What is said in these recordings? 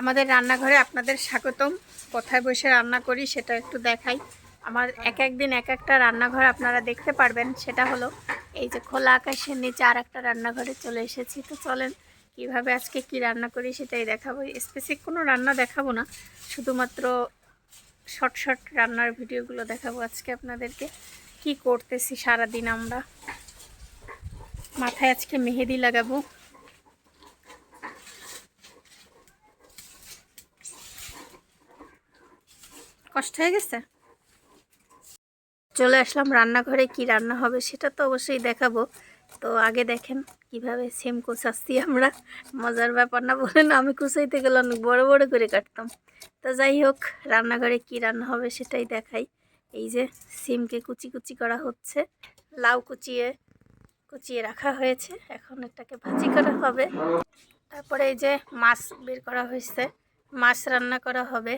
আমাদের রান্নাঘরে আপনাদের স্বাগতম। কোথায় বসে রান্না করি সেটা একটু দেখাই। আমার এক এক দিন এক একটা রান্নাঘর আপনারা দেখতে পারবেন, সেটা হলো এই যে খোলা আকাশের নিচে আর একটা রান্নাঘরে চলে এসেছি। তো চলেন, কীভাবে আজকে কি রান্না করি সেটাই দেখাবো। স্পেসিফিক কোনো রান্না দেখাবো না, শুধুমাত্র শর্ট শর্ট রান্নার ভিডিওগুলো দেখাবো আজকে আপনাদেরকে। কি করতেছি সারাদিন আমরা? মাথায় আজকে মেহেদি লাগাবো। কষ্ট হয়ে গেছে? চলে আসলাম, রান্নাঘরে কি রান্না হবে সেটা তো অবশ্যই দেখাবো। তো আগে দেখেন কীভাবে সেম কুচাচ্ছি আমরা। মজার ব্যাপার না বলেন আমি কুচাইতে গেলে অনেক বড় বড় করে কাটতাম। তো যাই হোক, রান্নাঘরে কি রান্না হবে সেটাই দেখাই। এই যে সিমকে কুচি কুচি করা হচ্ছে, লাউ কুচিয়ে কুচিয়ে রাখা হয়েছে। এখন এটাকে ভাজি করা হবে। তারপরে এই যে মাছ বের করা হয়েছে, মাছ রান্না করা হবে।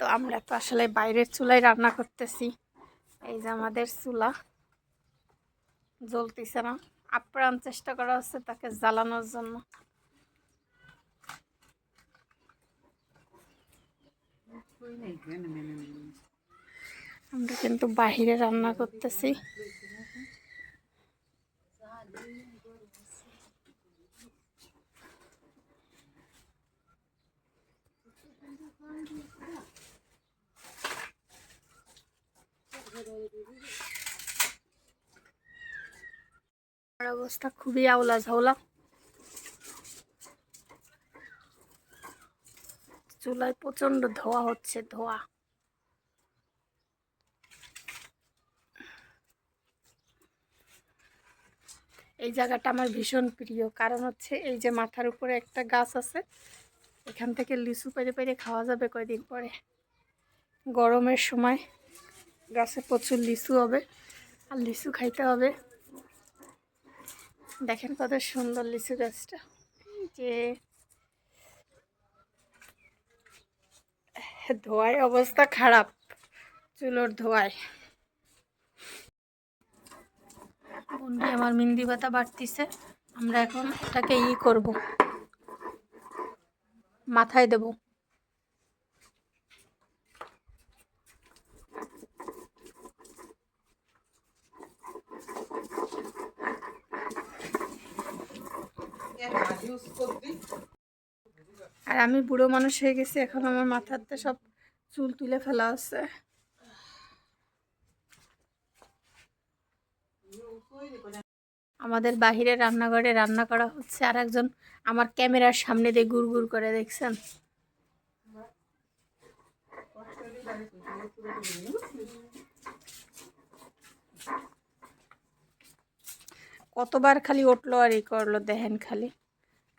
তো আমরা তো আসলে বাইরের চুলায় রান্না করতেছি। এই যে আমাদের চুলা। জ্বলতেছে না। আপ্রাণ চেষ্টা করা হচ্ছে তাকে জ্বালানোর জন্য। আমরা কিন্তু বাহিরে রান্না করতেছি। আমার অবস্থা খুবই আওলা ঝাওলা চুলায় প্রচণ্ড ধোয়া হচ্ছে, ধোয়া। এই জায়গাটা আমার ভীষণ প্রিয়, কারণ হচ্ছে এই যে মাথার উপরে একটা গাছ আছে, এখান থেকে লিচু পেরে পেরে খাওয়া যাবে কয়দিন পরে। গরমের সময় গাছে প্রচুর লিচু হবে আর লিচু খাইতে হবে। দেখেন কত সুন্দর লিচু গাছটা। যে ধোয়ায় অবস্থা খারাপ, চুলোর ধোয়ায়। বন্ডি আমার মিন্দি পাতা বাড়তিছে, আমরা এখন এটাকে ই করব। মাথায় দেব। আর আমি বুড়ো মানুষ হয়ে গেছি, এখন আমার মাথাতে সব চুল তুলে ফেলা আছে। আমাদের বাহিরে রান্নাঘরে রান্না করা হচ্ছে, আর একজন আমার ক্যামেরার সামনে দিয়ে গুড় গুড় করে দেখছেন। কতবার খালি উঠল আর ই করল, দেখেন খালি।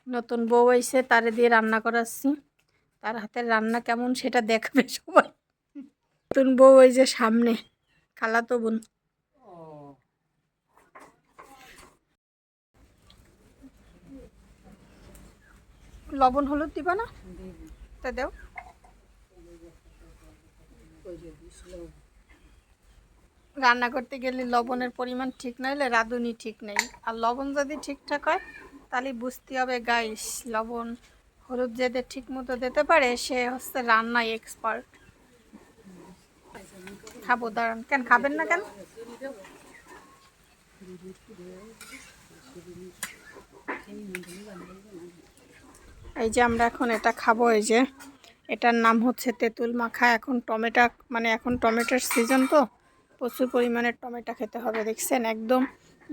নতুন বউ এসে তারে দিয়ে রান্না করাচ্ছি। তার হাতের রান্না কেমন সেটা দেখবে সবাই। নতুন বউ ওই যে সামনে খালাতো বোন। লবণ হলুদ দিবা না? তা দেও। রান্না করতে গেলে লবণের পরিমাণ ঠিক নাইলে রাঁধুনি ঠিক নেই। আর লবণ যদি ঠিকঠাক হয়, তাহলে বুঝতে হবে, গাইস, লবণ হলুদ যেতে ঠিক মতো দিতে পারে, সে হচ্ছে রান্নায় এক্সপার্ট খাব, দাঁড়ান। কেন, খাবেন না কেন? এই যে আমরা এখন এটা খাব, এই যে এটার নাম হচ্ছে তেঁতুল মাখা। এখন টমেটো মানে এখন টমেটোর সিজন তো। প্রচুর পরিমাণে টমেটো খেতে হবে, দেখছেন? একদম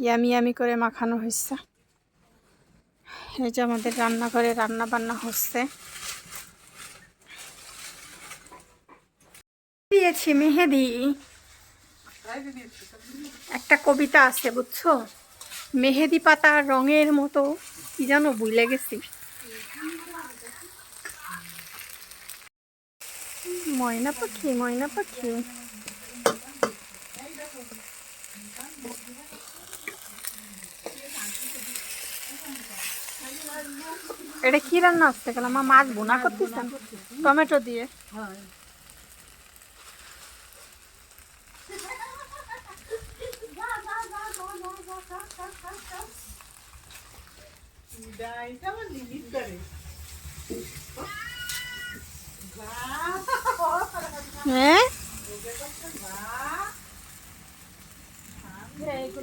ইয়ামি ইয়ামি করে মাখানো হয়েছে এই যে আমাদের রান্নাঘরে রান্না বান্না হচ্ছে। দিয়েছি মেহেদি। একটা কবিতা আছে, বুঝছ? মেহেদি পাতা রঙের মতো, কি যেন ভুলে গেছি। ময়না পাখি ময়না পাখি। এটা কি রান্না আসতে গেলাম? মা মাছ বোনা করতেছেন? টমেটো দিয়ে? হ্যাঁ? হ্যাঁ? Siamo